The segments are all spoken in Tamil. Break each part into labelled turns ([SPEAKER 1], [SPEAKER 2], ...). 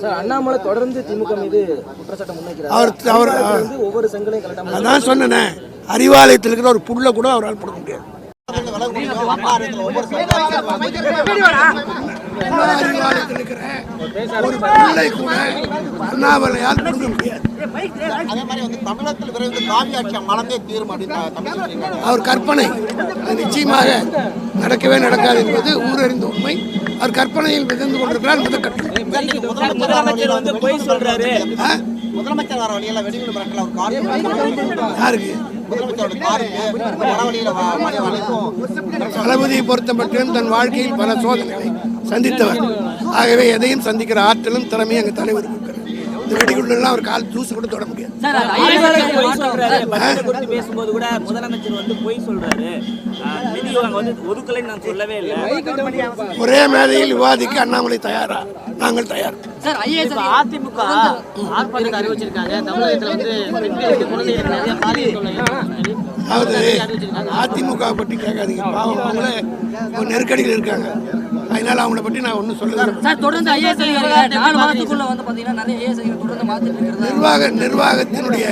[SPEAKER 1] சார் அண்ணாமலை தொடர்ந்து திமுக மீது குற்றச்சாட்டம் முன்வைக்கிறார்.
[SPEAKER 2] அவர்
[SPEAKER 1] ஒவ்வொரு செங்கலையும் கலட்டாம
[SPEAKER 2] அதான் சொன்னேனே அறிவாலயத்தில் இருக்கிற ஒரு புல்லை கூட அவரால் கொடுக்க முடியாது. அண்ணாமலையால் கொடுக்க முடியாது.
[SPEAKER 3] அதே மாதிரி வந்து தமிழகத்தில் விரைவில் காவி ஆட்சி மலர்ந்தே தீரும் அப்படின்னு தமிழ் சொல்றீங்க.
[SPEAKER 2] அவர் கற்பனை. அது நிச்சயமாக நடக்கவே நடக்காது என்பது ஊரறிந்த உண்மை. அவர் கற்பனையில் மிதந்து கொண்டிருக்கிறார்?
[SPEAKER 3] முதலமைச்சர் வர வழியில வெடிகுண்டு மிரட்டல ஒரு கார்
[SPEAKER 2] யாருக்கு?
[SPEAKER 3] மணி வரைக்கும்
[SPEAKER 2] தளபதியை பொறுத்த மட்டும் தன் வாழ்க்கையில் பல சோதனைகளை சந்தித்தவர் ஆகவே எதையும் சந்திக்கிற ஆற்றலும் திறமையும் எங்கள் தலைவர் இருக்கிறது. இந்த வெடிகுண்டெல்லாம் அவர் கால் தூசு கூட தொட முடியாது.
[SPEAKER 4] பேசும்போது கூட முதலமைச்சர் வந்து பொய் சொல்றாரு.
[SPEAKER 2] ஒரே மேதையில் விவாதிக்க அண்ணாமலை தயாரா? நாங்கள் தயார்.
[SPEAKER 5] சார் ஐஏஎஸ் அதிமுக ஆர்ப்பாட்டத்தை அறிவிச்சிருக்காங்க. தமிழகத்துல வந்து
[SPEAKER 2] அதாவது அதிமுக பற்றி கேட்காதீங்க. பாவம். அவங்களே ஒரு நெருக்கடியில் இருக்காங்க. அதனால அவங்கள பற்றி நான் ஒன்றும் சொல்ல விரும்பல.
[SPEAKER 5] சார் தொடர்ந்து ஐஏஎஸ் அதிகாரிகள் நாலு மாதத்துக்குள்ள வந்து பாத்தீங்கன்னா நிறைய ஐஏஎஸ் அதிகாரிகள் தொடர்ந்து மாத்திட்டு இருக்கிறதா
[SPEAKER 2] நிர்வாக நிர்வாகத்தினுடைய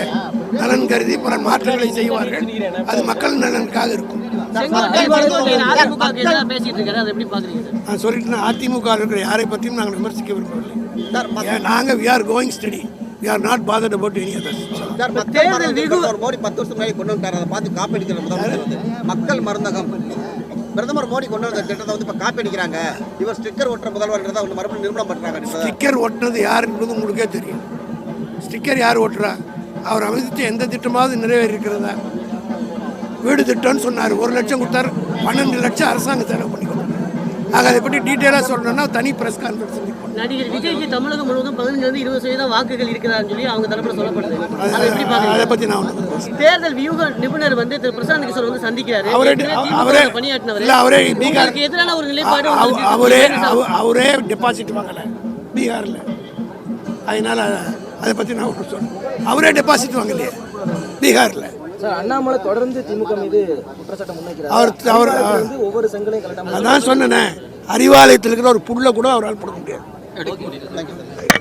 [SPEAKER 2] நலன் கருதி பல மாற்றங்களை செய்வார்கள். அது மக்கள் நலனுக்காக இருக்கும்.
[SPEAKER 5] அதிமுக எதிராக பேசிட்டு இருக்காரு அதை எப்படி பாக்குறீங்க சார்
[SPEAKER 2] நான் சொல்லிட்டு அதிமுக இருக்கிற யாரை பற்றியும் நாங்கள் விமர்சிக்க விரும்பவில்லை. நாங்கள் we are going study we are not bothered about any others
[SPEAKER 3] sir, ஒரு மோடி பத்து வருஷம் முன்னாடி கொண்டு வந்தார் அதை பார்த்து காப்பி அடிக்கிற முதலமைச்சர் வந்து. மக்கள் மருந்தகம். பிரதமர் மோடி கொண்டு வந்த திட்டத்தை வந்து இப்போ காப்பி அடிக்கிறாங்க. இவர் ஸ்டிக்கர் ஒட்டுற முதல்வர்ன்றதை அவங்க மறுபடியும் நிரூபணம் பண்ணுறாங்க
[SPEAKER 2] ஸ்டிக்கர் ஒட்டுறது யாருன்றது உங்களுக்கே தெரியும். ஸ்டிக்கர் யார் ஓட்டுறா அவர் அமைத்த எந்த திட்டமாவது நிறைவேறியிருக்கிறதா? வீடு திட்டம்னு சொன்னார். ஒரு லட்சம் கொடுத்தார். பன்னெண்டு லட்சம் அரசாங்கம் செலவு பண்ணி கொடுத்தாரு. ஆக அதை பற்றி டீட்டெயிலாக சொல்லணும்னா தனி ப்ரெஸ் கான்ஃபரன்ஸ்
[SPEAKER 5] நடிகர் விஜய்க்கு தமிழகம் முழுவதும் பதினஞ்சுல இருந்து இருபது சதவீதம் வாக்குகள் இருக்கிறான்னு சொல்லி அவங்க தரப்புல சொல்லப்படுது. அதை எப்படி
[SPEAKER 2] அதை பற்றி நான்
[SPEAKER 5] தேர்தல் வியூக நிபுணர் வந்து திரு பிரசாந்த் கிஷோர் வந்து சந்திக்கிறாரு.
[SPEAKER 2] அவரே
[SPEAKER 5] பணியாற்றினவர்.
[SPEAKER 2] இல்லை அவரே பீகார்.
[SPEAKER 5] உங்களுக்கு எதிரான ஒரு நிலைப்பாடு
[SPEAKER 2] அவரே அவரே டெபாசிட் வாங்கலை பீகாரில். அதனால் அதை பற்றி நான் ஒன்று சொல்றேன் அவரே டெபாசிட் வாங்கலையே பீகாரில்.
[SPEAKER 1] சார் அண்ணாமலை தொடர்ந்து திமுக மீது குற்றச்சாட்டம் முன்வைக்கிறார்?
[SPEAKER 2] அவர் அவர்
[SPEAKER 1] ஒவ்வொரு செங்கலையும் கலட்டாம
[SPEAKER 2] அதான் சொன்னேனே அறிவாலயத்தில் இருக்கிற ஒரு புல்லை கூட அவரால் கொடுக்க முடியாது. Thank you